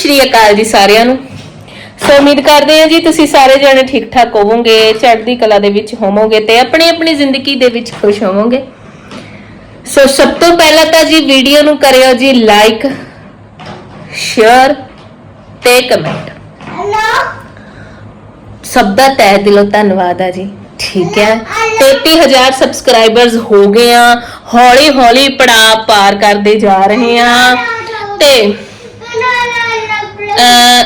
ਸ਼੍ਰੀ ਅਕਾਲ ਜੀ ਸਾਰਿਆਂ ਨੂੰ। ਸੋ ਉਮੀਦ ਕਰਦੇ ਹਾਂ ਜੀ ਤੁਸੀਂ ਸਾਰੇ ਜਣੇ ਠੀਕ ਠਾਕ ਹੋਵੋਗੇ ਚੜ੍ਹਦੀ ਕਲਾ ਦੇ ਵਿੱਚ ਹੋਵੋਗੇ ਤੇ ਆਪਣੀ ਆਪਣੀ ਜ਼ਿੰਦਗੀ ਦੇ ਵਿੱਚ ਖੁਸ਼ ਹੋਵੋਗੇ। ਸੋ ਸਭ ਤੋਂ ਪਹਿਲਾਂ ਤਾਂ ਜੀ ਵੀਡੀਓ ਨੂੰ ਕਰਿਓ ਜੀ ਲਾਈਕ ਸ਼ੇਅਰ ਤੇ ਕਮੈਂਟ ਸਭ ਦਾ ਤਹਿ ਦਿਲੋਂ ਧੰਨਵਾਦ ਆ ਜੀ ਠੀਕ ਹੈ। 33000 ਸਬਸਕ੍ਰਾਈਬਰਸ ਹੋ ਗਏ ਆ ਹੌਲੀ ਹੌਲੀ ਪੜਾ ਪਾਰ ਕਰਦੇ ਜਾ ਰਹੇ ਆ। ਤੇ ਅਹ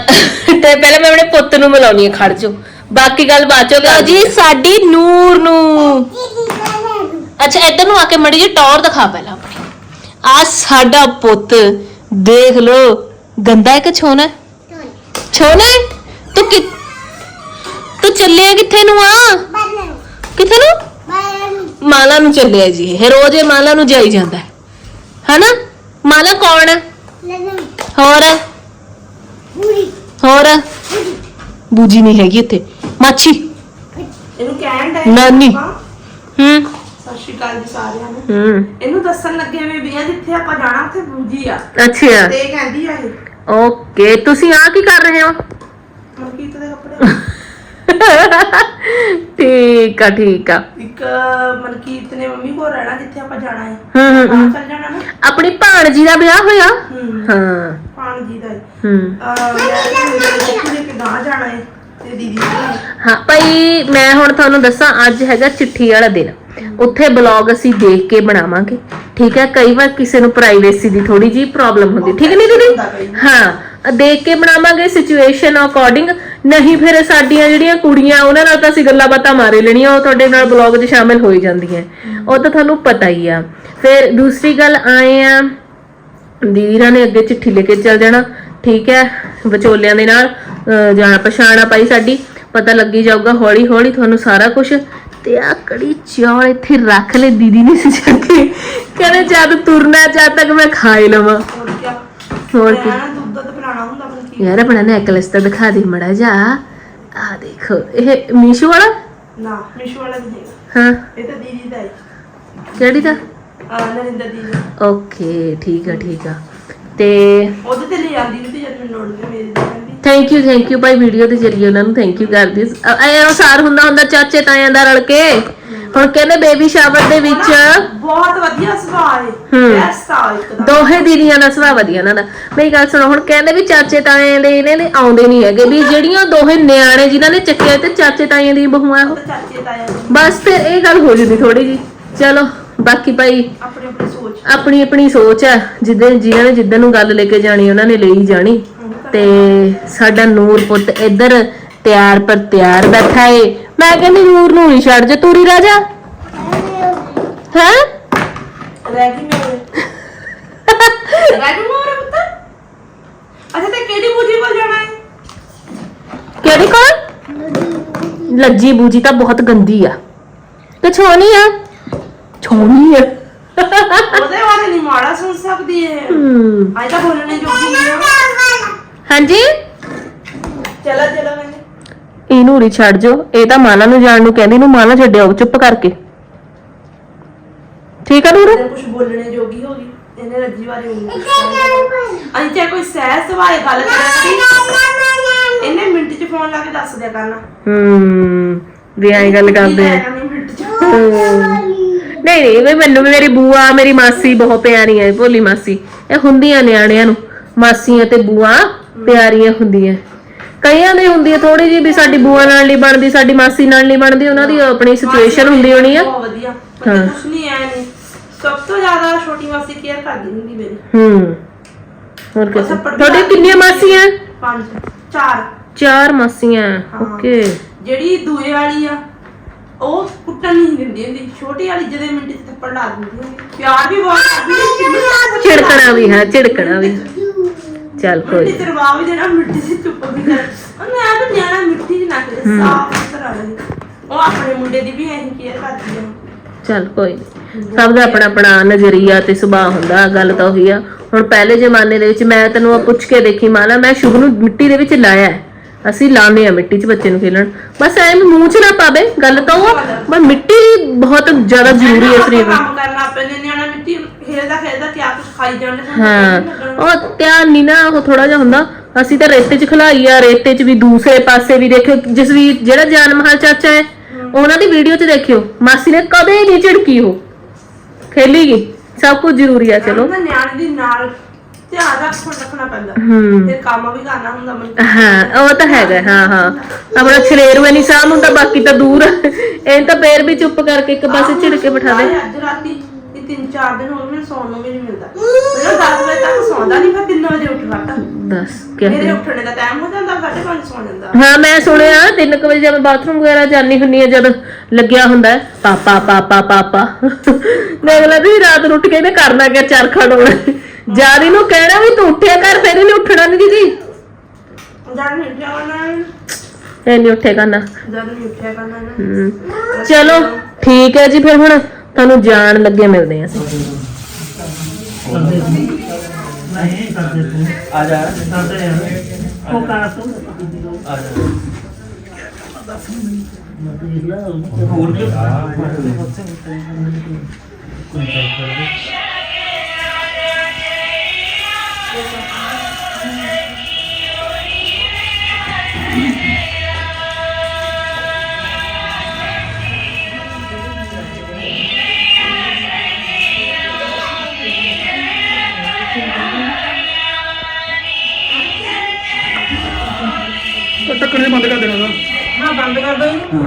ਤੇ ਪਹਿਲਾਂ ਮੈਂ ਆਪਣੇ ਪੁੱਤ ਨੂੰ ਮਿਲਾਉਣੀ ਆ ਖੜ ਜੋ ਬਾਕੀ ਗੱਲ ਬਾਅਦ ਚੋਂ ਕਰੋ ਜੀ ਸਾਡੀ ਨੂਰ ਨੂੰ। ਅੱਛਾ ਇੱਧਰ ਨੂੰ ਆ ਕੇ ਮੜੀ ਜੀ ਟੌਰ ਦਿਖਾ ਪਹਿਲਾਂ ਆਪਣੀ। ਆ ਸਾਡਾ ਪੁੱਤ ਦੇਖ ਲੋ ਗੰਦਾ ਹੈ ਕਿ ਛੋਨਾ ਹੈ? ਛੋਨਾ ਹੈ? ਤੂੰ ਕਿ ਤੂੰ ਚੱਲਿਆ ਕਿੱਥੇ ਨੂੰ ਆ? ਕਿੱਥੇ ਨੂੰ? ਮਾਲਾ ਨੂੰ ਚੱਲਿਆ ਜੀ ਇਹ। ਰੋਜ਼ ਇਹ ਮਾਲਾ ਨੂੰ ਜਾਈ ਜਾਂਦਾ ਹੈ। ਹਨਾ? ਮਾਲਾ ਕੌਣ ਹੈ? ਹੋਰ? ਹੋਰ? ਬੂਜੀ ਨਹੀਂ ਹੈਗੀ ਉੱਥੇ ਮਾਛੀ। ਇਹਨੂੰ ਕਹਿਣ ਦਾ ਨਾਨੀ। ਹੂੰ। ਸਤਿ ਸ਼੍ਰੀ ਅਕਾਲ ਜੀ ਸਾਰਿਆਂ ਨੂੰ। ਹੂੰ। ਇਹਨੂੰ ਦੱਸਣ ਲੱਗੇ ਵੀ ਵੀ ਆ ਜਿੱਥੇ ਆਪਾਂ ਜਾਣਾ ਉੱਥੇ ਬੂਜੀ ਆ। ਅੱਛਾ। ਤੇ ਇਹ ਕਹਿੰਦੀ ਆ ਇਹ। ਓਕੇ। ਤੁਸੀਂ ਆ ਕੀ ਕਰ ਰਹੇ ਹੋ? ਮਲਕੀਤ ਦੇ ਕੱਪੜੇ। ਠੀਕ ਆ ਠੀਕ ਆ। ਇੱਕ ਮਲਕੀਤ ਨੇ ਮੰਮੀ ਕੋਲ ਰਹਿਣਾ ਜਿੱਥੇ ਆਪਾਂ ਜਾਣਾ ਹੈ। ਹੂੰ ਚੱਲ ਜਾਣਾ ਨਾ। ਆਪਣੀ ਭਾਣਜੀ ਦਾ ਵਿਆਹ ਹੋਇਆ? ਹੂੰ ਹਾਂ। ਪਾਣ ਜੀ ਦਾ ਹੈ। ਹੂੰ। ਅਹ ਮੈਂ ਦੇਖੀ ਦੇ ਕੇ ਗਾਂ ਜਾਣਾ ਹੈ ਤੇ ਦੀਦੀ ਨਾਲ ਹਾਂ ਭਾਈ ਮੈਂ ਹੁਣ ਤੁਹਾਨੂੰ ਦੱਸਾਂ ਅੱਜ ਹੈਗਾ ਚਿੱਠੀ ਵਾਲਾ ਦਿਨ। ਉੱਥੇ ਬਲੌਗ ਅਸੀਂ ਦੇਖ ਕੇ ਬਣਾਵਾਂਗੇ। ਠੀਕ ਹੈ ਕਈ ਵਾਰ ਕਿਸੇ ਨੂੰ ਪ੍ਰਾਈਵੇਸੀ ਦੀ ਥੋੜੀ ਜੀ ਪ੍ਰੋਬਲਮ ਹੁੰਦੀ। ਠੀਕ ਨਹੀਂ ਦੀਦੀ? ਹਾਂ। ਦੇਖ ਕੇ ਬਣਾਵਾਂਗੇ ਸਿਚੁਏਸ਼ਨ ਅਕੋਰਡਿੰਗ ਨਹੀਂ ਫਿਰ ਸਾਡੀਆਂ ਜਿਹੜੀਆਂ ਕੁੜੀਆਂ ਉਹਨਾਂ ਨਾਲ ਤਾਂ ਅਸੀਂ ਗੱਲਾਂ ਬਾਤਾਂ ਮਾਰੇ ਲੈਣੀਆਂ ਉਹ ਤੁਹਾਡੇ ਨਾਲ ਬਲੌਗ 'ਚ ਸ਼ਾਮਿਲ ਹੋ ਹੀ ਜਾਂਦੀਆਂ। ਉਹ ਤਾਂ ਤੁਹਾਨੂੰ ਪਤਾ ਹੀ ਆ। ਫਿਰ ਦੂਸਰੀ ਗੱਲ ਆਏ ਆ। ਦੀਦੀ ਨੇ ਅੱਗੇ ਚਿੱਠੀ ਲੈ ਕੇ ਚੱਲ ਜਾਣਾ। ਠੀਕ ਹੈ ਵਿਚੋਲਿਆਂ ਦੇ ਨਾਲ ਜਾਣ ਪਛਾਣਾ ਪਾਈ ਸਾਡੀ। ਪਤਾ ਲੱਗੀ ਜਾਊਗਾ ਹੌਲੀ ਹੌਲੀ ਤੁਹਾਨੂੰ ਸਾਰਾ ਕੁਝ ਤੇ ਆ ਕੜੀ ਚੌਲ ਇੱਥੇ ਰੱਖ ਲੈ ਦੀਦੀ ਨੇ ਸੀ ਜਾ ਕੇ। ਕਹਿੰਦੇ ਜਦ ਤੁਰਨਾ ਜਦ ਤੱਕ ਮੈਂ ਖਾਈ ਲਵਾਂ। ਹੋਰ ਕੀ ਹੋਰ ਕੀ? ਮੈਂ ਦੁੱਧ ਦੁੱਧ ਪਿਲਾਣਾ ਹੁੰਦਾ ਮਲਕੀਤ ਯਾਰ ਆਪਣਾ ਨੈਕਲਸ ਤਾਂ ਦਿਖਾ ਦੇ ਮੜਾ ਜਾ ਆ ਦੇਖੋ ਇਹ ਮੀਸ਼ੋ ਵਾਲਾ? ਨਾ ਮਿਸ਼ੂ ਵਾਲਾ ਨਹੀਂ। ਹੈਗਾ ਹਾਂ। ਇਹ ਤਾਂ ਦੀਦੀ ਦਾ ਹੈ। ਕਿਹੜੀ ਦਾ? ਆ ਨਰਿੰਦਰ ਦੀਦੀ ਓਕੇ ਠੀਕ ਆ ਠੀਕ ਆ। ਤੇ ਉਹਦੇ ਤੇ ਲੈ ਜਾਂਦੀ ਨਹੀਂ ਤੇ ਜਦ ਮੈਨੂੰ ਲੋੜ ਪਈ ਮੇਰੀ ਦੀ ਕਹਿੰਦੀ। ਥੈਂਕ ਯੂ ਥੈਂਕ ਯੂ ਭਾਈ ਵੀਡੀਓ ਦੇ ਜਰੀਏ ਉਹਨਾਂ ਨੂੰ ਥੈਂਕ ਯੂ ਕਰਦੀ ਐ ਅਨੁਸਾਰ ਹੁੰਦਾ ਹੁੰਦਾ ਚਾਚੇ ਤਾਇਆਂ ਦਾ ਰਲ ਕੇ। ਹੁਣ ਕਹਿੰਦੇ ਬੇਬੀ ਸ਼ਾਵਰ ਦੇ ਵਿੱਚ ਬਹੁਤ ਵਧੀਆ ਸੁਭਾਅ ਹੈ ਹੂੰ। ਬੈਸਟ ਆ ਇੱਕ ਦਾ ਦੋਹੇ ਦੀਦੀਆਂ ਦਾ ਸੁਭਾਅ ਵਧੀਆ ਇਹਨਾਂ ਦਾ। ਮੇਰੀ ਗੱਲ ਸੁਣੋ ਹੁਣ ਕਹਿੰਦੇ ਵੀ ਚਾਚੇ ਤਾਇਆਂ ਦੇ ਇਹਨੇ ਦੇ ਆਉਂਦੇ ਨਹੀਂ ਹੈਗੇ ਵੀ ਜਿਹੜੀਆਂ ਦੋਹੇ ਨਿਆਣੇ ਜਿਨ੍ਹਾਂ ਨੇ ਚੱਕਿਆ ਤੇ ਚਾਚੇ ਤਾਇਆਂ ਦੀ ਬਹੂਆਂ ਉਹ। ਚਾਚੇ ਤਾਇਆ ਬਸ ਫਿਰ ਇਹ ਗੱਲ ਹੋ ਜੂਦੀ ਥੋੜੀ ਜੀ ਚਲੋ ਬਾਕੀ ਭਾਈ ਆਪਣੀ ਆਪਣੀ ਸੋਚ। ਆਪਣੀ ਆਪਣੀ ਸੋਚ ਹੈ ਜਿੱਦਾਂ ਜਿਨ੍ਹਾਂ ਨੇ ਜਿੱਦਾਂ ਨੂੰ ਗੱਲ ਲੈ ਕੇ ਜਾਣੀ ਉਹਨਾਂ ਨੇ ਲਈ ਜਾਣੀ। ਤੇ ਸਾਡਾ ਨੂਰ ਪੁੱਤ ਇੱਧਰ ਤਿਆਰ ਪਰ ਤਿਆਰ ਬੈਠਾ ਏ ਮੈਂ ਕਹਿੰਦੀ ਨੂਰ ਨੂੰ ਨਹੀਂ ਛੱਡ ਜੇ ਤੂਰੀ ਰਾਜਾ। ਹੈ? ਰਹਿ ਗਈ ਮੇਰੇ ਰਹਿ ਗਈ ਮੇਰੇ ਪੁੱਤ। ਅੱਛਾ ਤੇ ਕਿਹੜੀ ਬੂਜੀ ਕੋਲ ਜਾਣਾ ਹੈ? ਕਿਹੜੀ ਕੋਲ? ਲੱਜੀ ਬੂਜੀ ਤਾਂ ਬਹੁਤ ਗੰਦੀ ਆ। ਤੇ ਛੋਣੀ ਆ? ਛੋਣੀ ਆ। ਉਹਦੇ ਬਾਰੇ ਨਹੀਂ ਮਾੜਾ ਸੁਣ ਸਕਦੀ ਹੈ। ਹਮ, ਅੱਜ ਤਾਂ ਬੋਲਣੇ ਜੋਗੀ ਨਹੀਂ। ਹੈ ਹਾਂਜੀ? ਚਲਾ ਚਲਾ ਮੈਨੇ ਇਹਨੂੰ ਉਰੀ ਛੱਡ ਜੋ ਇਹ ਤਾਂ ਮਾਲਾ ਨੂੰ ਜਾਣ ਨੂੰ ਕਹਿੰਦੀ ਨੂੰ ਮਾਲਾ ਛੱਡਿਓ ਚੁੱਪ ਕਰਕੇ। ਠੀਕ ਆ ਨੂਰ? ਕੁਝ ਬੋਲਣੇ ਜੋਗੀ ਹੋ ਗਈ। ਇਹਨੇ ਰੱਜੀ ਬਾਰੇ ਉਂਗਲੀ ਅਸੀਂ ਚਾਹੇ ਕੋਈ ਸਹਿ ਸਵਾਏ ਗੱਲ ਕਰਾਂਗੇ ਇਹਨੇ ਮਿੰਟ 'ਚ ਫੋਨ ਲਾ ਕੇ ਦੱਸ ਦਿਆ ਕਰਨਾ। ਹੂੰ ਵੀ ਐਂ ਗੱਲ ਕਰਦੇ ਆ। ਨਹੀਂ ਮਿੰਟ 'ਚ। ਨਹੀਂ ਨਹੀਂ ਵੀ ਮੈਨੂੰ ਵੀ ਮੇਰੀ ਬੂਆ ਮੇਰੀ ਮਾਸੀ ਬਹੁਤ ਪਿਆਰੀ ਹੈ ਭੋਲੀ ਮਾਸੀ। ਇਹ ਹੁੰਦੀਆਂ ਨਿਆਣਿਆਂ ਨੂੰ। ਮਾਸੀਆਂ ਤੇ ਬੂਆ ਪਿਆਰੀਆਂ ਹੁੰਦੀਆਂ। ਕਈਆਂ ਦੀ ਹੁੰਦੀ ਹੈ ਥੋੜੀ ਜਿਹੀ ਵੀ ਸਾਡੀ ਬੂਆ ਨਾਲ ਨਹੀਂ ਬਣਦੀ ਸਾਡੀ ਮਾਸੀ ਨਾਲ ਨਹੀਂ ਬਣਦੀ ਉਹਨਾਂ ਦੀ ਆਪਣੀ ਸਿਚੁਏਸ਼ਨ ਹੁੰਦੀ ਹੋਣੀ ਆ। ਬਹੁਤ ਵਧੀਆ ਪਰ ਕੁਝ ਨਹੀਂ ਐ ਨਹੀਂ। ਸਭ ਤੋਂ ਜ਼ਿਆਦਾ ਛੋਟੀ ਮਾਸੀ ਕੇਅਰ ਕਰਦੀ ਹੁੰਦੀ ਮੇਰੀ। ਹੂੰ। ਹੋਰ ਕਿਸ ਤੁਹਾਡੀ ਕਿੰਨੀਆਂ ਮਾਸੀਆਂ? ਪੰਜ ਚਾਰ। ਚਾਰ ਮਾਸੀਆਂ ਓਕੇ। ਜਿਹੜੀ ਦੂਏ ਵਾਲੀ ਆ ਉਹ ਕੁੱਟਣ ਨਹੀਂ ਦਿੰਦੀ ਹੁੰਦੀ। ਛੋਟੀ ਵਾਲੀ ਜਿਹਦੇ ਮਿੰਟ 'ਚ ਥੱਪੜ ਲਾ ਦਿੰਦੀ ਹੁੰਦੀ। ਪਿਆਰ ਵੀ ਬਹੁਤ ਕਰਦੀ ਹੁੰਦੀ ਝਿੜਕਣਾ ਵੀ ਹੈ ਝਿੜਕਣਾ ਵੀ। ਚੱਲ ਕੋਈ ਮਿੱਟੀ ਤੇ ਰਵਾ ਵੀ ਦੇਣਾ ਮਿੱਟੀ 'ਚ ਚੁੱਪ ਵੀ ਕਰ। ਉਹਨੇ ਆ ਵੀ ਨਿਆਣਾ ਮਿੱਟੀ 'ਚ ਨਾ ਕਰੇ ਸਾਫ਼ ਸੁਥਰਾ ਰਹੇ ਉਹ ਆਪਣੇ ਮੁੰਡੇ ਦੀ ਵੀ ਐਂ ਕੇਅਰ ਕਰਦੀ ਆ। ਚੱਲ ਕੋਈ। ਸਭ ਦਾ ਆਪਣਾ ਆਪਣਾ ਨਜ਼ਰੀਆ ਤੇ ਸੁਭਾਅ ਹੁੰਦਾ ਗੱਲ ਤਾਂ ਉਹੀ ਆ। ਹੁਣ ਪਹਿਲੇ ਜ਼ਮਾਨੇ ਦੇ ਵਿੱਚ ਮੈਂ ਤੈਨੂੰ ਆ ਪੁੱਛ ਕੇ ਦੇਖੀ ਮਾਲਾ ਮੈਂ ਸ਼ੁਭ ਨੂੰ ਮਿੱਟੀ ਦੇ ਵਿੱਚ ਲਾਇਆ। ਅਸੀਂ ਲਾਉਂਦੇ ਆ ਮਿੱਟੀ 'ਚ ਬੱਚੇ ਨੂੰ ਖੇਲਣ। ਬਸ ਐਵੇਂ ਮੂੰਹ 'ਚ ਨਾ ਪਾਵੇ ਗੱਲ ਤਾਂ ਉਹ ਆ, ਪਰ ਮਿੱਟੀ ਬਹੁਤ ਜ਼ਿਆਦਾ ਜ਼ਰੂਰੀ ਹੈ ਸਰੀਰ ਨੂੰ ਕੰਮ ਕਰਨਾ ਪੈਂਦੇ ਨਿਆਣਾ ਮਿੱਟੀ ਖੇਲਦਾ ਖੇਲਦਾ ਕਿਆ ਕੁਝ ਖਾਈ ਜਾਂਦੇ ਸਾਨੂੰ ਹਾਂ ਪਤਾ ਨੀ ਲੱਗਣਾ। ਉਹ ਧਿਆਨ ਨਹੀਂ ਨਾ ਉਹ ਥੋੜਾ ਜਿਹਾ ਹੁੰਦਾ। ਅਸੀਂ ਤਾਂ ਰੇਤੇ 'ਚ ਖਲਾਈ ਆ ਰੇਤੇ 'ਚ ਵੀ ਦੂਸਰੇ ਪਾਸੇ ਵੀ ਦੇਖਿਓ ਜਿਸ ਵੀ ਜਿਹੜਾ ਜਾਨ ਮਹਾਲ ਚਾਚਾ ਹੈ ਉਹਨਾਂ ਦੀ ਵੀਡੀਓ 'ਚ ਦੇਖਿਓ। ਮਾਸੀ ਨੇ ਕਦੇ ਨਹੀਂ ਝਿੜਕੀ ਉਹ। ਖੇਲੀ ਗਈ। ਸਭ ਕੁਝ ਜ਼ਰੂਰੀ ਆ ਚਲੋ। ਨਿਆਣੇ ਦੀ ਨਾਲ ਧਿਆਨ ਰੱਖਣ ਰੱਖਣਾ ਪੈਂਦਾ। ਹੂੰ। ਤੇ ਕੰਮ ਵੀ ਕਰਨਾ ਹੁੰਦਾ ਮੈਨੂੰ ਹਾਂ ਉਹ ਤਾਂ ਹੈਗਾ ਹਾਂ ਹਾਂ। ਆਪਣਾ ਛਲੇਰੂ ਨਹੀਂ ਸਾਹ ਹੁੰਦਾ ਬਾਕੀ ਤਾਂ ਦੂਰ। ਇਹ ਤਾਂ ਪੈਰ ਵੀ ਚੁੱਪ ਕਰਕੇ ਇੱਕ ਪਾਸੇ ਝਿੜ ਕੇ ਬਿਠਾ ਦੇ ਆਏ ਅੱਜ ਰਾਤੀ ਇਹ ਤਿੰਨ ਚਾਰ ਦਿਨ ਹੋ ਗਏ ਮੈਨੂੰ ਸੌਣ ਨੂੰ ਵੀ ਨਹੀਂ ਮਿਲਦਾ। ਪਹਿਲਾਂ 10 ਵਜੇ ਤੱਕ ਸੌਂਦਾ ਨਹੀਂ ਫਿਰ 3 ਵਜੇ ਉੱਠ ਵੜਦਾ। ਦੱਸ ਕੀ ਮੇਰੇ ਉੱਠਣੇ ਦਾ ਟਾਈਮ ਹੋ ਜਾਂਦਾ 5:30 ਸੌ ਜਾਂਦਾ। ਹਾਂ ਮੈਂ ਸੁਣਿਆ 3 ਵਜੇ ਜਦ ਬਾਥਰੂਮ ਵਗੈਰਾ ਜਾਣੀ ਹੁੰਨੀ ਆ ਜਦ ਲੱਗਿਆ ਹੁੰਦਾ ਹੈ, ਪਾਪਾ ਪਾਪਾ ਪਾਪਾ। ਦੇਖ ਲੈ ਵੀ ਰਾਤ ਨੂੰ ਉੱਠ ਕੇ ਇਹਨੇ ਕਰਨਾ ਕਿ ਚਰਖਾ ਡੋਣਾ ਜਦ ਇਹਨੂੰ ਕਹਿਣਾ ਵੀ ਤੂੰ ਉੱਠਿਆ ਕਰ ਫਿਰ ਇਹਨੇ ਉੱਠਣਾ ਨਹੀਂ ਦੀਦੀ। ਜਦ ਨਹੀਂ ਉੱਠਿਆ ਕਰਨਾ ਇਹ ਨਹੀਂ ਉੱਠੇ ਕਰਨਾ। ਜਦ ਨਹੀਂ ਉੱਠਿਆ ਕਰਨਾ ਨਾ। ਹਮ, ਚਲੋ ਠੀਕ ਹੈ ਜੀ ਫਿਰ ਹੁਣ ਤੁਹਾਨੂੰ ਜਾਣ ਲੱਗੇ ਮਿਲਦੇ ਆ ਅਸੀਂ। ਨਹੀਂ ਕਰਦੇ ਤੂੰ ਆ ਜਾ। ਕਰਦੇ ਆ ਉਹ ਕਰ ਤੂੰ ਆ ਜਾ ਹੋਰ ਕੀ ਟੱਕਰ ਬੰਦ ਕਰ ਦੇਣਾ ਨਾ ਹਾਂ ਬੰਦ ਕਰ ਦੋ ਇਹਨੂੰ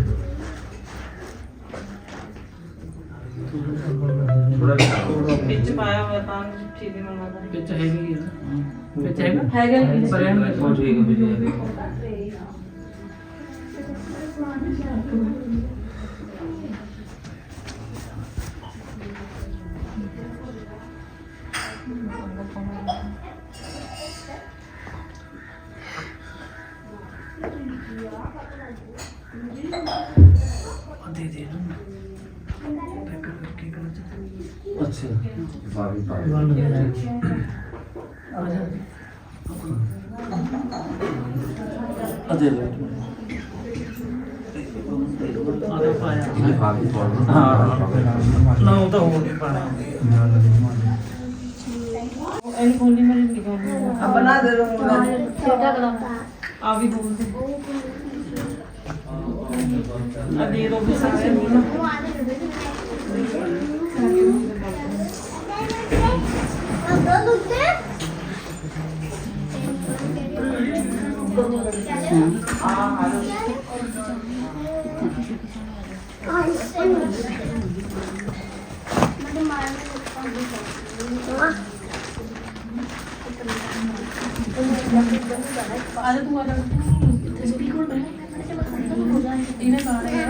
ਪਾਇਆ ਹੋਇਆ ਤਾਂ ਠੀਕ ਨਹੀਂ। ਮੰਨਦਾ ਵਿੱਚ ਹੈਗੀ ਹੈ। ਵਿੱਚ ਹੈਗਾ? ਹੈਗਾ ਪਰਿਆਂ ਵਿੱਚ ਠੀਕ ਹੈ ਦੇ ਅੱਛਾ। ਵੰਡ ਦੇ ਆ ਜਾ ਆ ਦੇ ਦੇ। ਆ ਦੇ ਪਾਇਆ ਹਾਂ। ਨਾ ਉਹ ਤਾਂ ਹੋਰ ਨਹੀਂ ਪਾਣਾ ਇਹਨੂੰ ਖੋਲੀ ਮੇਰੀ ਨਿਗਾਹ ਆ ਬਣਾ ਦੇ ਦੋ। ਆ ਵੀ ਬੋਲਦੇ ਆ ਦੇ ਦੋ। ਵੀ ਸਾਰੇ ਨੂੰ ਆ ਜਾ ਤੂੰ ਆ ਜਾ ਇੱਥੇ ਸਪੀਕਰ ਬਣਾ ਇਹਨੇ ਗਾਣੇ ਆ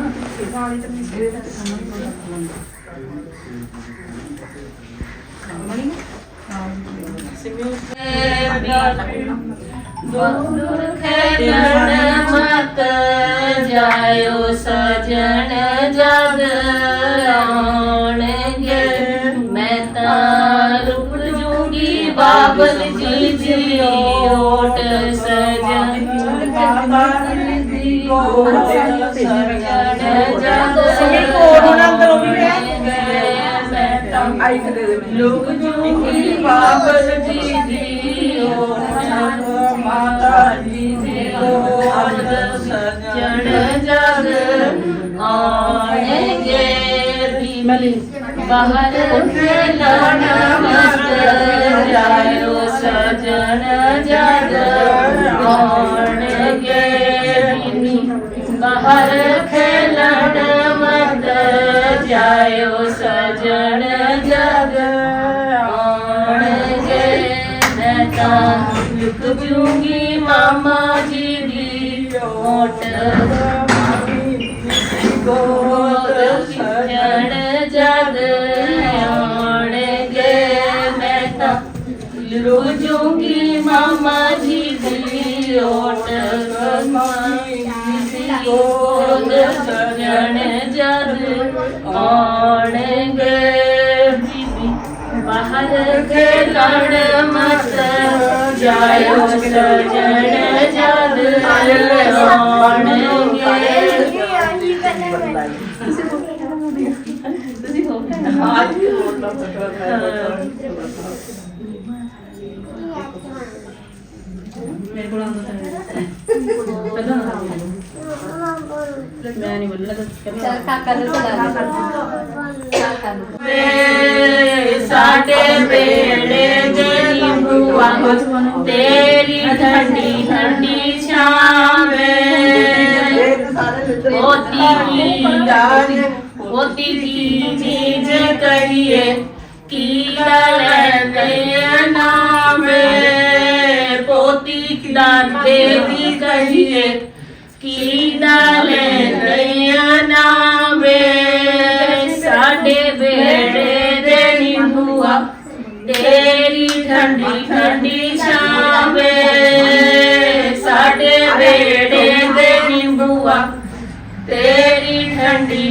ਗਾਣੇ ਤੇ ਮਿਸਰੇ ਦਾ ਕੰਮ ਦੂਰ ਖੇਲਣ ਮਤ ਜਾਇਓ ਸਜਣ ਜਗ ਆਉਣਗੇ ਮੈਂ ਤਾਂ ਰੁਕ ਜੂਗੀ ਬਾਬਲ ਜੀ ਦੀ ਓਟ ਸਜਣ ਦੀ ਓਟ ਸਜਣ ਆਈ ਤੇ ਦੇ ਦੇ ਲੁਕ ਜੂਗੀ ਬਾਬਲ ਜੀ ਦੀ ਓਟ ਮਾਤਾ ਜੀ ਦੀ ਓਟ ਸਜਣ ਜਗ ਆਉਣਗੇ ਵੀ ਬਾਹਰ ਖੇਲਣ ਮਤ ਜਾਇਓ ਸਜਣ ਜਗ ਆਉਣਗੇ ਬਾਹਰ ਖੇਲਣ ਮਤ ਜਾਇਓ ਸਜਣ दा लुक जूँगी मामा जी दी रोट गोद छड़ जद मामा जी दी रोट गोद छड़ जद आने ਕੇ ਲੜ ਮਤ ਜਾਇਓ ਸਜਣ ਜਦ ਆਉਣਗੇ ਤੁਸੀਂ ਹੋ। ਆਜ ਵੀ ਹੋਰ ਨਾ ਪਟਵਾ ਮੇਰੇ ਕੋਲ ਆਉਂਦਾ। ਪਹਿਲਾਂ ਮੈਂ ਨਹੀਂ ਬੋਲਣਾ ਤਾਂ ਕਾਕਾ ਨੂੰ ਚਲਾ ਕਾਕਾ ਨੂੰ ਵੇ ਸਾਡੇ ਬੇੜੇ ਦੇ ਨਿੰਬੂਆ ਤੇਰੀ ਠੰਡੀ ਠੰਡੀ ਛਾਵੇਂ ਹੋਤੀ ਕੀ ਹੋਤੀ ਕੀ ਚੀਜ਼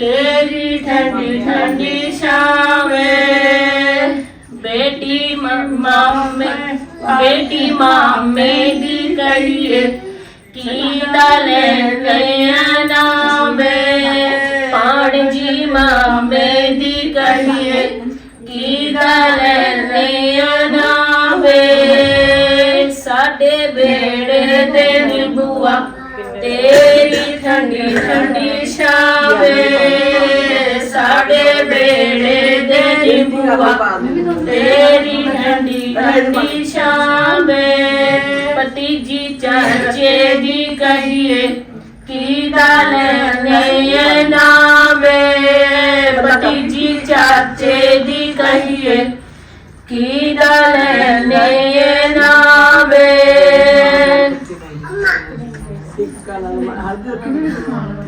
ਤੇਰੀ ਠੰਡੀ ਠੰਡੀ ਛਾਵੇਂ। ਬੇਟੀ ਮਾਮੇ ਬੇਟੀ ਮਾਮੇ ਦੀ ਕਰੀਏ ਕੀ ਦਾ ਲੈ ਲਿਆ ਨਾਮੇ ਪਾਣ ਜੀ ਮਾਮੇ ਦੀ ਕਰੀਏ ਕੀ ਦਾ ਲੈ ਲਿਆ ਨਾਮੇ ਸਾਡੇ ਬੇੜੇ ਤੇ ਨਿਬੂਆ ਤੇਰੀ ਠੰਡੀ ਠੰਡੀ ਛਾਵੇ ਸਾਡੇ ਬੇੜੇ ਦੇ ਨਿੰਬੂਆ ਤੇਰੀ ਠੰਡੀ ਠੰਡੀ ਛਾਵੇ ਪਤੀ ਜੀ ਚਾਚੇ ਦੀ ਕਹੀਏ, ਕੀ ਦਲ ਲਈਏ ਨਾਵੇ? ਪਤੀ ਜੀ ਚਾਚੇ ਦੀ ਕਹੀਏ, ਕੀ ਦਲ ਲਈਏ ਨਾਵੇ? ਸਿੱਕਾ ਨਾਲ ਹਰ ਦੇ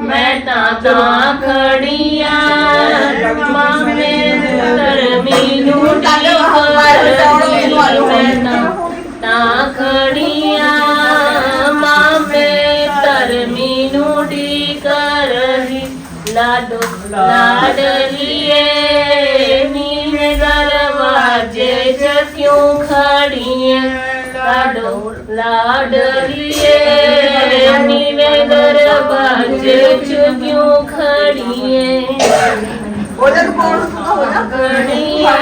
ਮੈਂ ਤਾਂ ਤਾਂ ਖੜੀਆਂ ਬਲ ਤਰ ਮੈਨੂੰ ਢੀਕ ਰਹੀ ਸਾਡੋ ਲਾਡਲੀਏ ਨੀਲੇ ਦਰਵਾਜੇ ਚ ਲਾਡੋ ਲਾਡਲੀਏ ਨੀਲੇ ਦਰਵਾਜੇ ਚ ਕਿਉਂ ਖੜੀਆਂ ਮੈਂ ਤਾਂ ਕਿਉਂ ਖੜੀਏ ਲਾਡੋ ਲਾਡਲੀਏ ਨੀਵੇਂ ਦਰਵਾਜੇ ਚ ਕਿਉਂ ਖੜੀਏ? ਖੜੀਆਂ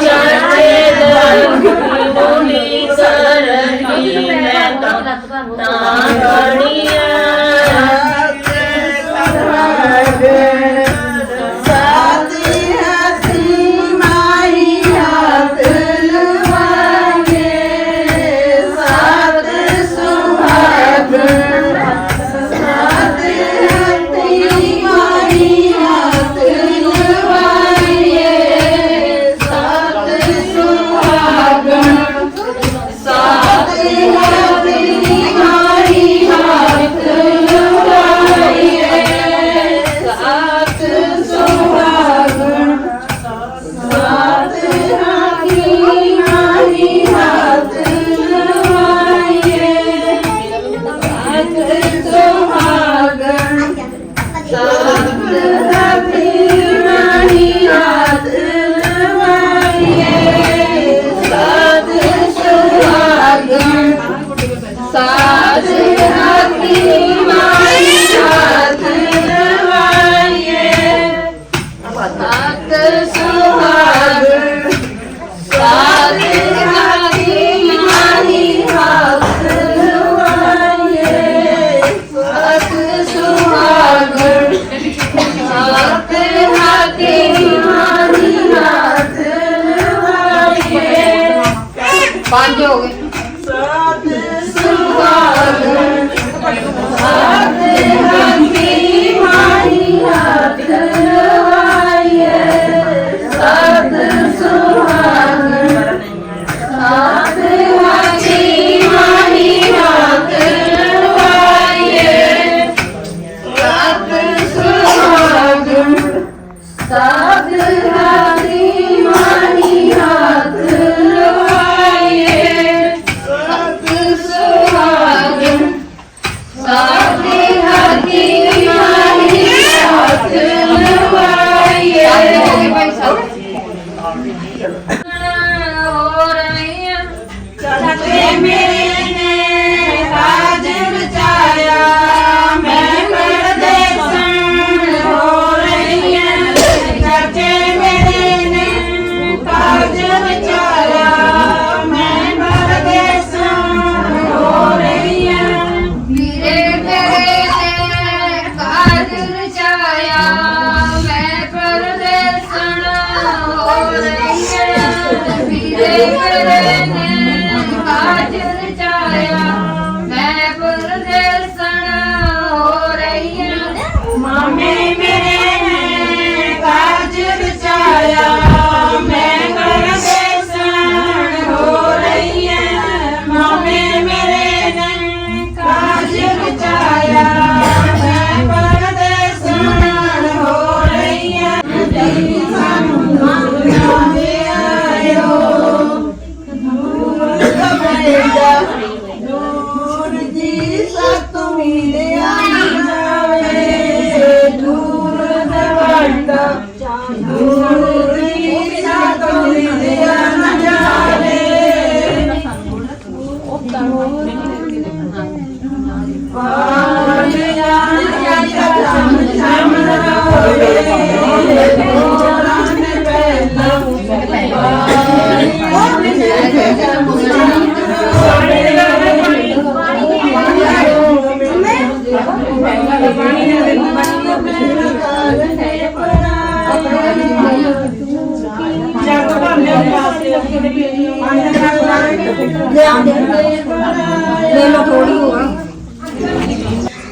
ਚਾਚੇ ਦਰਵਾਜ਼ੇ ਨੂੰ ਕਰ ਰਹੀ ਮੈਂ ਤਾਂ ਤਾਂ ਖੜੀਆਂ।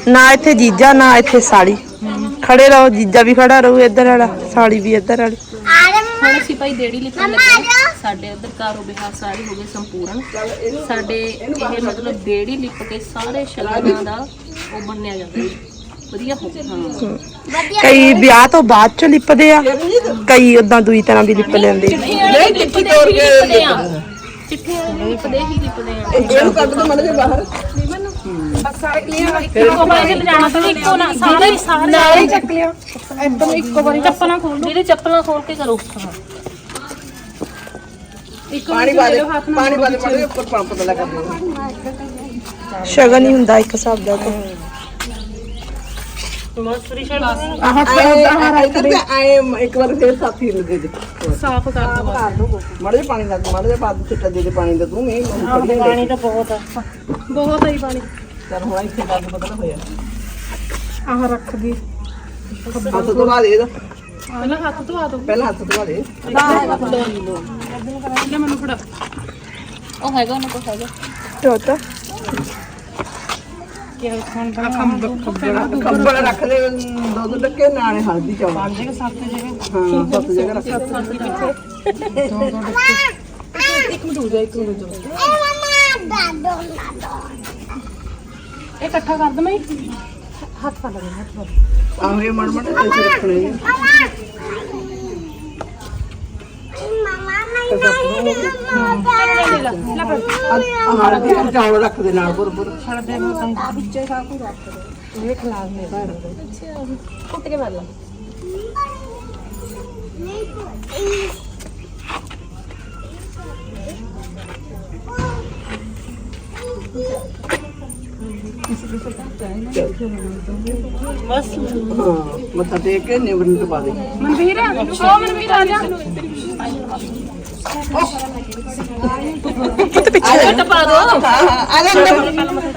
ਨਾ ਇੱਥੇ ਜੀਜਾ ਨਾ ਇੱਥੇ ਸਾੜੀ ਖੜੇ ਰਹੋ ਜੀਜਾ ਵੀ ਖੜਾ ਰਹੂ ਇੱਧਰ ਵਾਲਾ ਸਾੜੀ ਵੀ ਇੱਧਰ ਵਾਲੀ। ਹੁਣ ਅਸੀਂ ਭਾਈ ਦੇੜੀ ਲਿਖਣ ਲੱਗੇ ਹਾਂ। ਸਾਡੇ ਉਧਰ ਕਾਰੋ ਬਿਹਾਰ ਸਾਰੇ ਹੋ ਗਏ ਸੰਪੂਰਨ। ਸਾਡੇ ਇਹ ਮਤਲਬ ਦੇੜੀ ਲਿਪ ਕੇ ਸਾਰੇ ਸ਼ਗਨਾਂ ਦਾ ਉਹ ਬਣਿਆ ਜਾਂਦਾ ਜੀ ਵਧੀਆ ਹੋ ਗਿਆ ਹਾਂ। ਕਈ ਵਿਆਹ ਤੋਂ ਬਾਅਦ ਚ ਲਿਪਦੇ ਆ ਕਈ ਉਦਾਂ ਦੂਈ ਤਰ੍ਹਾਂ ਵੀ ਲਿਪ ਲੈਂਦੇ। ਨਹੀਂ ਚਿੱਠੀ ਤੋੜ ਕੇ ਲਿਪਦੇ ਆ। ਚਿੱਠੀ ਵਾਲੇ ਲਿਪਦੇ ਹੀ ਲਿਪਦੇ ਆ। ਇਹਨੂੰ ਕੱਢ ਦੋ ਮਨ ਦੇ ਬਾਹਰ। ਇੱਕੋ ਵਾਰੀ ਬਜਾਣਾ ਤਾਂ ਇੱਕੋ ਨਾ ਸਾਰੇ ਸਾਰੇ ਨਾਲ ਹੀ ਚੱਕ ਲਿਆ। ਇੱਕਦਮ ਇੱਕੋ ਵਾਰੀ ਚੱਪਲਾਂ ਖੋਲ ਜਿਹੜੇ ਚੱਪਲਾਂ ਖੋਲ ਕੇ ਕਰੋ। ਹਾਂ ਪਾਣੀ ਪਾ ਦੇ ਪਾਣੀ ਪਾ ਦੇ ਮੜੇ ਉੱਪਰ ਪੰਪ ਤੇ ਲਗਾ ਦੇ ਸ਼ਗਨ ਹੀ ਹੁੰਦਾ ਇੱਕ ਹਿਸਾਬ ਦਾ ਤਾਂ। ਆਹ ਆਹ ਰੱਖ ਦੇ। ਆਏ ਇੱਕ ਵਾਰ ਫੇਰ ਸਾਥੀ ਨੂੰ ਦੇ ਦੇ। ਸਾਫ਼ ਕਰ ਦੋ ਮੜੇ ਪਾਣੀ ਦਾ ਮੜੇ ਪਾ ਦੇ ਛਿੱਟਾ ਦੇ ਦੇ ਪਾਣੀ ਦਾ। ਤੂੰ ਨਹੀਂ ਪਾਣੀ ਤਾਂ ਬਹੁਤ ਆ। ਬਹੁਤ ਹੀ ਪਾਣੀ। ਚਲ ਹੁਣ ਇੱਥੇ ਗੱਲ ਬਦਲ ਹੋਇਆ। ਆਹ ਰੱਖ ਦੀ। ਹੱਥ ਧਵਾ ਦੇ ਇਹਦਾ। ਪਹਿਲਾਂ ਹੱਥ ਧਵਾ ਦੋ। ਪਹਿਲਾਂ ਹੱਥ ਧਵਾ ਦੇ। ਉਹ ਹੈਗਾ ਉਹਨਾਂ ਕੋਲ ਹੈਗਾ। ਚੋਤਾ ਕੰਬਲ ਰੱਖ ਦੇ। ਦੁੱਧ ਡੱਕੇ ਨਾਲੇ ਹਲਦੀ ਚੌਲ ਪੰਜ ਜਗ੍ਹਾ ਸੱਤ ਜਗ੍ਹਾ। ਹਾਂ ਸੱਤ ਜਗ੍ਹਾ ਰੱਖ ਆਹੋ ਇਹ ਮੜ ਮੜ ਤੇ ਰੱਖਣੇ ਆ। ਆਹ ਹਲਦੀ ਤੇ ਚੌਲ ਰੱਖ ਦੇ ਨਾਲ ਬੁਰ ਬੁਰ ਹਾਂ ਮੱਥਾ ਟੇਕ ਕੇ ਨਿਵਰਨ ਤੋਂ ਪਾ ਦੇ ਘੱਟ ਪਾ ਦੋ। ਹਾਂ ਹਾਂ ਆ ਜਾ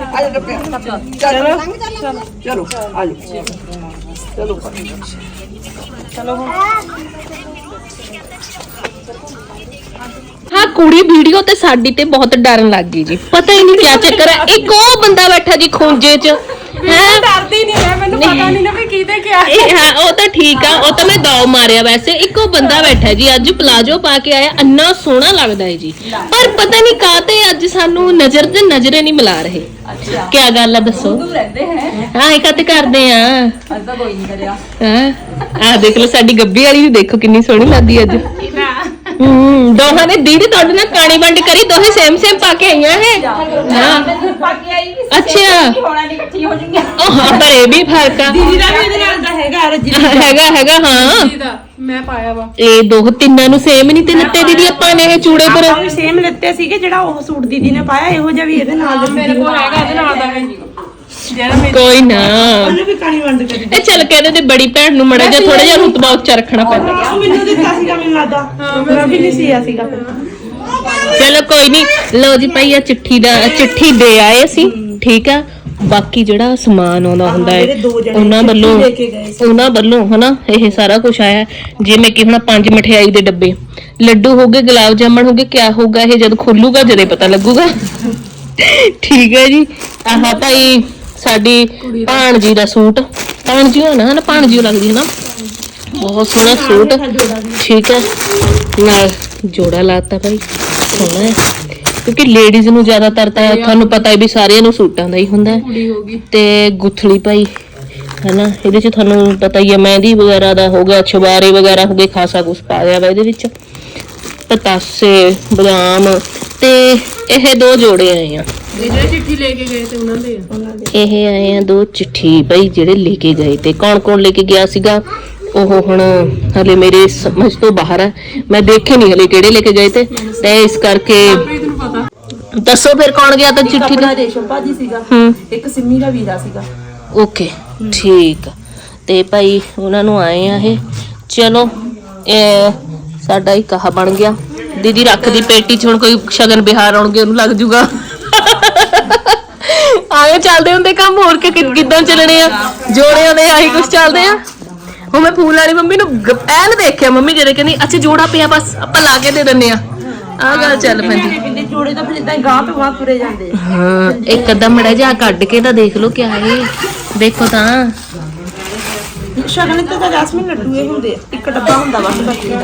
ਆ ਜਾ ਟੱਪਿਆ। ਚਲੋ ਚਲੋ ਆ ਜਾ ਚਲੋ। ਹੱਥ ਕੁੜੀ ਵੀਡੀਓ ਤੇ ਸਾਡੀ ਤੇ ਬਹੁਤ ਡਰਨ ਲੱਗ ਗਈ ਜੀ। ਪਤਾ ਹੀ ਨਹੀਂ ਕਿਆ ਚੱਕਰ ਹੈ। ਇੱਕ ਉਹ ਬੰਦਾ ਬੈਠਾ ਜੀ ਖੂੰਜੇ 'ਚ। ਹੈ? ਡਰਦੀ ਨਹੀਂ ਹੈ ਮੈਨੂੰ ਪਤਾ ਨਹੀਂ। ਨਾ ਵੀ ਕਿਹਦੇ ਕਿਆ ਇਹ ਹਾਂ ਉਹ ਤਾਂ ਠੀਕ ਆ ਉਹ ਤਾਂ ਮੈਂ ਦੌ ਮਾਰਿਆ ਵੈਸੇ। ਇੱਕੋ ਬੰਦਾ ਬੈਠਾ ਜੀ ਅੱਜ ਪਲਾਜੋ ਪਾ ਕੇ ਆਇਆ ਅੰਨਾ ਸੋਹਣਾ ਲੱਗਦਾ ਹੈ ਜੀ। ਪਰ ਪਤਾ ਨਹੀਂ ਕਾਤੇ ਅੱਜ ਸਾਨੂੰ ਨਜ਼ਰ ਤੇ ਨਜ਼ਰੇ ਨਹੀਂ ਮਿਲਾ ਰਹੇ। ਅੱਛਾ। ਕੀ ਗੱਲ ਆ ਦੱਸੋ? ਰਹਿੰਦੇ ਹੈ। ਹਾਂ ਇਹ ਕਾਤੇ ਕਰਦੇ ਆ। ਅੱਜ ਤਾਂ ਕੋਈ ਨਹੀਂ ਕਰਿਆ। ਹਾਂ? ਆ ਦੇਖ ਲਓ ਸਾਡੀ ਗੱਬੀ ਵਾਲੀ ਵੀ ਦੇਖੋ ਕਿੰਨੀ ਸੋਹਣੀ ਲੱਗਦੀ ਅੱਜ। ਹੂੰ ਦੋਹਾਂ ਨੇ ਦੀਦੀ ਤੁਹਾਡੇ ਨਾਲ ਕਾਣੀ ਵੰਡ ਕਰੀ ਦੋਹੇ ਸੇਮ ਸੇਮ ਪਾ ਕੇ ਆਈਆਂ ਹੈ। ਹਾਂ ਪਾ ਕੇ ਆਈ ਵੀ ਅੱਛਾ। ਹੋਣਾ ਨਹੀਂ ਇਕੱਠੀ ਹੋ ਜਾਈਆਂ। ਉਹ ਹਾਂ ਪਰ ਇਹ ਵੀ ਫ਼ਰਕ ਆ। ਦੀਦੀ ਦਾ ਵੀ ਇਹਦੇ ਨਾਲ ਦਾ ਹੈਗਾ ਰੱਜੀ ਹੈਗਾ ਹੈਗਾ ਹਾਂ। ਦਾ ਮੈਂ ਪਾਇਆ ਵਾ। ਇਹ ਦੋ ਤਿੰਨਾਂ ਨੂੰ ਸੇਮ ਨਹੀਂ ਤੇ ਲੱਤੇ ਦੀਦੀ ਆਪਾਂ ਨੇ ਇਹ ਚੂੜੇ ਪਰ। ਆਪਾਂ ਵੀ ਸੇਮ ਲੈਤੇ ਸੀਗੇ ਜਿਹੜਾ ਉਹ ਸੂਟ ਦੀਦੀ ਨੇ ਪਾਇਆ ਇਹੋ ਜਿਹਾ ਵੀ ਇਹਦੇ ਨਾਲ ਦਾ ਮੇਰੇ ਕੋਲ ਹੈਗਾ ਇਹਦੇ ਨਾਲ ਦਾ ਵੀ ਜਿਹੜਾ ਮੇਰੇ ਕੋਈ ਨਾ। ਉਹਨੇ ਵੀ ਵੰਡ ਕਰੀ ਇਹ ਚੱਲ ਕਹਿੰਦੇ ਤੇ ਬੜੀ ਭੈਣ ਨੂੰ ਮੜਾ ਜਿਹਾ ਥੋੜਾ ਜਿਹਾ ਰੁਤਬਾ ਉੱਚਾ ਰੱਖਣਾ ਪੈਂਦਾ। ਉਹ ਮੈਨੂੰ ਦਿੱਤਾ ਸੀਗਾ ਮੈਨੂੰ ਲੱਗਦਾ। ਮੇਰਾ ਵੀ ਨਹੀਂ ਸੀਆ ਸੀਗਾ। ਚਲੋ ਕੋਈ ਨਹੀਂ ਲਓ ਜੀ ਭਾਈ ਆ ਚਿੱਠੀ ਦਾ ਚਿੱਠੀ ਦੇ ਆਏ ਸੀ ਠੀਕ ਆ? ਬਾਕੀ ਜਿਹੜਾ ਸਮਾਨ ਆਉਂਦਾ ਹੁੰਦਾ ਹੈ ਦੋ ਜਣੇ ਉਹਨਾਂ ਚਿੱਠੀ ਵੱਲੋਂ ਕੇ ਗਏ ਉਹਨਾਂ ਵੱਲੋਂ ਹਨਾ ਇਹ ਸਾਰਾ ਕੁਝ ਆਇਆ। ਜਿਵੇਂ ਕਿ ਹੁਣ ਪੰਜ ਮਠਿਆਈ ਦੇ ਡੱਬੇ। ਲੱਡੂ ਹੋ ਗਏ ਗੁਲਾਬ ਜਾਮਣ ਹੋ ਗਏ ਕਿਆ ਹੋਊਗਾ ਇਹ ਜਦ ਖੋਲੂਗਾ ਜਦੇ ਪਤਾ ਲੱਗੂਗਾ। ਠੀਕ ਹੈ ਜੀ। ਆਹ ਭਾਈ ਸਾਡੀ ਭਾਣਜੀ ਦਾ ਸੂਟ। ਭਾਣਜੀ ਹੋਣਾ ਹਨਾ ਭਾਣਜੀ ਓ ਲੱਗਦੀ ਹੈ ਨਾ ਬਹੁਤ ਸੋਹਣਾ ਸੂਟ। ਠੀਕ ਹੈ। ਨਾਲ ਜੋੜਾ ਲਾਤਾ ਭਾਈ। ਸੋਹਣਾ ਹੈ। ਕਿਉਂਕਿ ਲੇਡੀਜ਼ ਨੂੰ ਜ਼ਿਆਦਾਤਰ ਤਾਂ ਤੁਹਾਨੂੰ ਪਤਾ ਹੈ ਵੀ ਸਾਰਿਆਂ ਨੂੰ ਸੂਟਾਂ ਦਾ ਹੀ ਹੁੰਦਾ ਹੈ। ਤੇ ਗੁੱਥਲੀ ਭਾਈ ਹਨਾ ਇਹਦੇ ਚ ਤੁਹਾਨੂੰ ਪਤਾ ਹੀ ਹੈ ਮਹਿੰਦੀ ਵਗੈਰਾ ਦਾ ਹੋ ਗਿਆ ਛੁਬਾਰੇ ਵਗੈਰਾ ਹੋ ਗਏ ਖਾਸਾ ਕੁਛ ਪਾ ਗਿਆ ਵਾ ਇਹਦੇ ਵਿੱਚ। ਪਤਾਸੇ ਬਦਾਮ ਤੇ ਇਹ ਦੋ ਜੋੜੇ ਆਏ ਆ। ਜਿਹੜੇ ਚਿੱਠੀ ਲੈ ਕੇ ਗਏ ਤੇ ਉਹਨਾਂ ਦੇ ਇਹ ਆਏ ਆ ਦੋ ਚਿੱਠੀ ਭਾਈ ਜਿਹੜੇ ਲੈ ਕੇ ਗਏ ਤੇ ਕੌਣ ਕੌਣ ਲੈ ਕੇ ਗਿਆ ਸੀਗਾ? ਉਹ ਹੁਣ ਹਲੇ ਮੇਰੇ ਸਮਝ ਤੋਂ ਬਾਹਰ ਹੈ ਮੈਂ ਦੇਖੇ ਨਹੀਂ ਹਲੇ ਕਿਹੜੇ ਲੈ ਕੇ ਗਏ ਤੇ। ਤੇ ਇਸ ਕਰਕੇ ਦੱਸੋ ਫਿਰ ਕੌਣ ਗਿਆ ਤਾਂ ਚਿੱਠੀ ਲੈ ਰੇਸ਼ਮ ਭਾਜੀ ਸੀਗਾ ਇੱਕ ਸਿੰਮੀ ਦਾ ਵੀਰਾ ਸੀਗਾ। ਓਕੇ ਠੀਕ। ਤੇ ਭਾਈ ਉਹਨਾਂ ਨੂੰ ਆਏ ਆ ਇਹ। ਚਲੋ ਇਹ ਸਾਡਾ ਹੀ ਕਹਾ ਬਣ ਗਿਆ। ਦੀਦੀ ਰੱਖਦੀ ਪੇਟੀ ਚ ਹੁਣ ਕੋਈ ਸ਼ਗਨ ਬਿਹਾਰ ਆਉਣਗੇ ਉਹਨੂੰ ਲੱਗ ਜੂਗਾ। ਆਏ ਚੱਲਦੇ ਹੁੰਦੇ ਕੰਮ ਹੋਰ ਕਿ ਕਿੱਦਾਂ ਚੱਲਣੇ ਆ? ਜੋੜਿਆਂ ਦੇ ਆਹੀ ਕੁਝ ਚੱਲਦੇ ਆ। ਹੁਣ ਮੈਂ ਫੂਲ ਵਾਲੀ ਮੰਮੀ ਨੂੰ ਐਨ ਦੇਖਿਆ ਮੰਮੀ ਜਿਹੜੇ ਕਹਿੰਦੀ ਅੱਛਾ ਜੋੜਾ ਪਿਆ ਬਸ ਆਪਾਂ ਲਾ ਕੇ ਦੇ ਦਿੰਨੇ ਆ। ਆ ਗੱਲ ਚੱਲ ਪੈਂਦੀ। ਕਿੰਨੇ ਜੋੜੇ ਤਾਂ ਫਿਰ ਇਦਾਂ ਗਾਂ ਤੋਂ ਗਾਂ ਤੁਰੇ ਜਾਂਦੇ। ਹਾਂ ਇੱਕ ਅੱਧਾ ਮੜਾ ਜਿਹਾ ਕੱਢ ਕੇ ਤਾਂ ਦੇਖ ਲਓ ਕਿਆ ਹੈ। ਦੇਖੋ ਤਾਂ। ਸ਼ਗਨ ਤੇ ਤਾਂ ਜੈਸਮੀਨ ਲੱਡੂ ਇਹ ਹੁੰਦੇ ਆ। ਇੱਕ ਡੱਬਾ ਹੁੰਦਾ ਬਸ ਬੱਚੀ ਦਾ।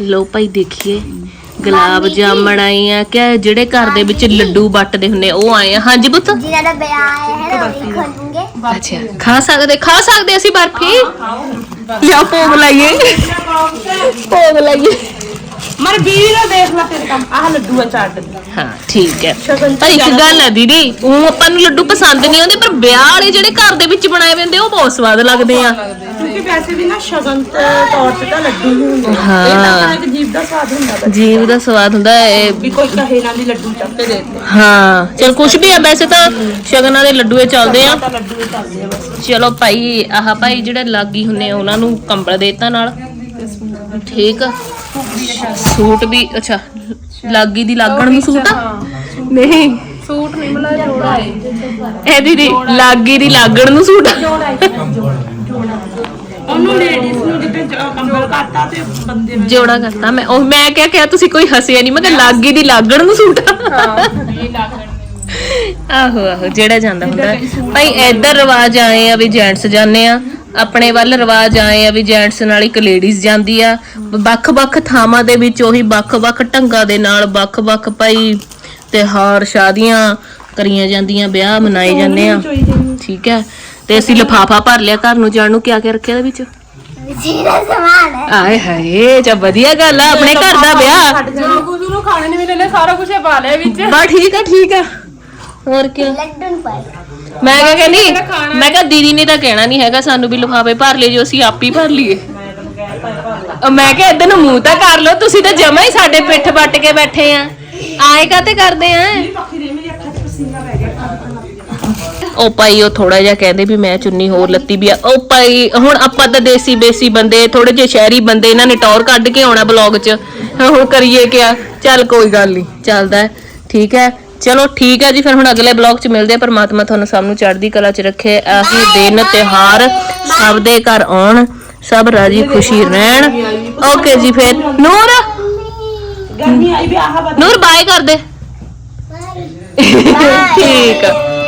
ਲੋ ਭਾਈ ਦੇਖੀਏ ਗੁਲਾਬ ਜਾਮਣ ਆਏ ਆ। ਕਿ ਜਿਹੜੇ ਘਰ ਦੇ ਵਿੱਚ ਲੱਡੂ ਵੱਟਦੇ ਹੁੰਦੇ ਉਹ ਆਏ ਆ। ਹਾਂਜੀ ਪੁੱਤ? ਜਿਨ੍ਹਾਂ ਦਾ ਵਿਆਹ ਹੈ ਨਾ ਉਹ ਵੀ ਖੋਲੂਗੇ। ਅੱਛਾ ਖਾ ਸਕਦੇ ਖਾ ਸਕਦੇ ਅਸੀਂ ਬਰਫੀ? ਲਿਆ ਭੋਗ ਲਾਈਏ? ਭੋਗ ਲਾਈਏ। ਮਰ ਵੀਰ ਦਾ ਦੇਖ ਲੈ ਫਿਰ ਕੰਮ। ਆਹ ਲੱਡੂ ਆ ਚਾਟ ਹਾਂ ਠੀਕ ਹੈ। ਪਰ ਇੱਕ ਗੱਲ ਹੈ ਦੀਦੀ ਉਹ ਆਪਾਂ ਨੂੰ ਲੱਡੂ ਪਸੰਦ ਨਹੀਂ ਆਉਂਦੇ ਪਰ ਵਿਆਹ ਵਾਲੇ ਜਿਹੜੇ ਘਰ ਦੇ ਵਿੱਚ ਬਣਾਏ ਹੋਏ ਹੁੰਦੇ ਉਹ ਬਹੁਤ ਸਵਾਦ ਲੱਗਦੇ ਆ। ਕਿਉਂਕਿ ਵੈਸੇ ਵੀ ਨਾ ਸ਼ਗਨ ਤੇ ਤੌਰ ਤੇ ਤਾਂ ਲੱਡੂ ਹੀ ਹੁੰਦੇ ਆ। ਹਾਂ। ਇਹ ਤਾਂ ਆਪਣਾ ਇੱਕ ਜੀਭ ਦਾ ਸਵਾਦ ਹੁੰਦਾ ਬਸ ਜੀਵ ਦਾ ਸਵਾਦ ਹੁੰਦਾ ਹੈ ਵੀ ਕੋਈ ਕਹੇ ਨਾ ਵੀ ਲੱਡੂ ਚੱਕ ਕੇ ਦੇ ਦੇ ਹਾਂ ਚਲ ਕੁਛ ਵੀ ਆ ਵੈਸੇ ਤਾਂ ਸ਼ਗਨਾਂ ਦੇ ਲੱਡੂਏ ਚੱਲਦੇ ਆ। ਤਾਂ ਲੱਡੂ ਹੀ ਚੱਲਦੇ ਆ ਬਸ। ਚਲੋ ਭਾਈ ਆਹ ਭਾਈ ਜਿਹੜੇ ਲਾਗੀ ਹੁੰਨੇ ਆ ਉਹਨਾਂ ਨੂੰ ਕੰਬਲ ਦੇਤਾ ਨਾਲ। ਠੀਕ ਆ। ਸੂਟ ਵੀ ਅੱਛਾ ਲਾਗੀ ਦੀ ਲਾਗਣ ਨੂੰ ਸੂਟ ਆ? ਨਹੀਂ। ਸੂਟ ਨਹੀਂ ਮਲਾ ਜੋੜਾ ਹੈ। ਇਹ ਦੀਦੀ ਲਾਗੀ ਦੀ ਲਾਗਣ ਨੂੰ ਸੂਟ ਆ। ਉਹਨੂੰ ਲੇਡੀਜ਼ ਨੂੰ ਜਿੱਤੇ ਕੰਬਲ ਘਾਟਾ ਤੇ ਬੰਦੇ ਨੂੰ ਜੋੜਾ ਕਰਤਾ। ਮੈਂ ਉਹ ਮੈਂ ਕਿਹਾ ਕਿਹਾ ਤੁਸੀਂ ਕੋਈ ਹੱਸਿਆ ਨਹੀਂ ਮੈਂ ਕਿਹਾ ਲਾਗੀ ਦੀ ਲਾਗਣ ਨੂੰ ਸੂਟ ਆ। ਆਹੋ ਆਹੋ ਜਿਹੜਾ ਜਾਂਦਾ ਹੁੰਦਾ। ਭਾਈ ਇੱਧਰ ਰਿਵਾਜ ਆਏ ਆ ਵੀ ਜੈਂਟਸ ਜਾਂਦੇ ਆ। ਆਪਣੇ ਵੱਲ ਰਿਵਾਜ ਆਏ ਆ ਵੀ ਜੈਂਟਸ ਨਾਲ ਇੱਕ ਲੇਡੀਜ਼ ਜਾਂਦੀ ਆ। ਵੱਖ-ਵੱਖ ਥਾਵਾਂ ਦੇ ਵਿੱਚ ਉਹੀ ਵੱਖ-ਵੱਖ ਢੰਗਾਂ ਦੇ ਨਾਲ ਵੱਖ-ਵੱਖ ਭਾਈ ਤਿਉਹਾਰ ਸ਼ਾਦੀਆਂ ਕਰੀਆਂ ਜਾਂਦੀਆਂ ਵਿਆਹ ਮਨਾਏ ਜਾਂਦੇ ਆ। ਠੀਕ ਹੈ। ਤੇ ਅਸੀਂ ਲਫਾਫਾ ਭਰ ਲਿਆ ਘਰ ਨੂੰ ਜਾਣ ਨੂੰ ਕਿਆ ਕਿਆ ਰੱਖਿਆ ਇਹਦੇ ਵਿੱਚ? ਜੀਰਾ ਸਮਾਨ ਹੈ। ਆਏ ਹਾਏ ਚਾ ਵਧੀਆ ਗੱਲ ਆ ਆਪਣੇ ਘਰ ਦਾ ਵਿਆਹ। ਜੋ ਕੁਝ ਨੂੰ ਖਾਣੇ ਨਹੀਂ ਮਿਲਣੇ ਸਾਰਾ ਕੁਝ ਪਾ ਲਿਆ ਵਿੱਚ। ਬਾ ਠੀਕ ਆ ਠੀਕ ਆ। ਹੋਰ ਕੀ ਲੱਡੂ ਮੈਂ ਕਿਹਾ ਕਹਿੰਦੀ ਮੈਂ ਕਿਹਾ ਦੀਦੀ ਨੇ ਤਾਂ ਕਹਿਣਾ ਨਹੀਂ ਹੈਗਾ ਸਾਨੂੰ ਵੀ ਲਿਫਾਫੇ ਭਰ ਲਈ ਜੋ ਅਸੀਂ ਆਪ ਹੀ ਭਰ ਲਈਏ। ਉਹ ਮੈਂ ਕਿਹਾ ਇਦਾਂ ਨੂੰ ਮੂੰਹ ਤਾਂ ਕਰ ਲਓ ਤੁਸੀਂ ਤਾਂ ਜਮਾ ਹੀ ਸਾਡੇ ਪਿੱਠ ਵੱਟ ਕੇ ਬੈਠੇ ਆ। ਆਏ ਕਾਤੇ ਕਰਦੇ ਆ? ਉਹ ਭਾਈ ਉਹ ਥੋੜਾ ਜਿਹਾ ਕਹਿੰਦੇ ਵੀ ਮੈਂ ਚੁੰਨੀ ਹੋਰ ਲੱਤੀ ਵੀ ਆ। ਉਹ ਭਾਈ ਹੁਣ ਆਪਾਂ ਤਾਂ ਦੇਸੀ ਬੇਸੀ ਬੰਦੇ ਥੋੜੇ ਜਿਹੇ ਸ਼ਹਿਰੀ ਬੰਦੇ ਇਹਨਾਂ ਨੇ ਟੌਰ ਕੱਢ ਕੇ ਆਉਣਾ ਬਲੌਗ 'ਚ। ਹੁਣ ਕਰੀਏ ਕਿਆ? ਚੱਲ ਕੋਈ ਗੱਲ ਨਹੀਂ ਚੱਲਦਾ ਹੈ, ਠੀਕ ਹੈ। ਚਲੋ ਠੀਕ ਹੈ ਜੀ ਫਿਰ ਹੁਣ ਅਗਲੇ ਬਲੌਗ 'ਚ ਮਿਲਦੇ ਆ ਪਰਮਾਤਮਾ ਤੁਹਾਨੂੰ ਸਭ ਨੂੰ ਚੜ੍ਹਦੀ ਕਲਾ 'ਚ ਰੱਖੇ। ਅਸੀਂ ਦਿਨ ਤਿਹਾਰ ਸਭ ਦੇ ਘਰ ਆਉਣ ਸਭ ਰਾਜੀ ਖੁਸ਼ੀ ਰਹਿਣ। ਓਕੇ ਜੀ ਫਿਰ। ਨੂਰ! ਨੂਰ ਬਾਏ ਕਰ ਦੇ। ਠੀਕ ਆ।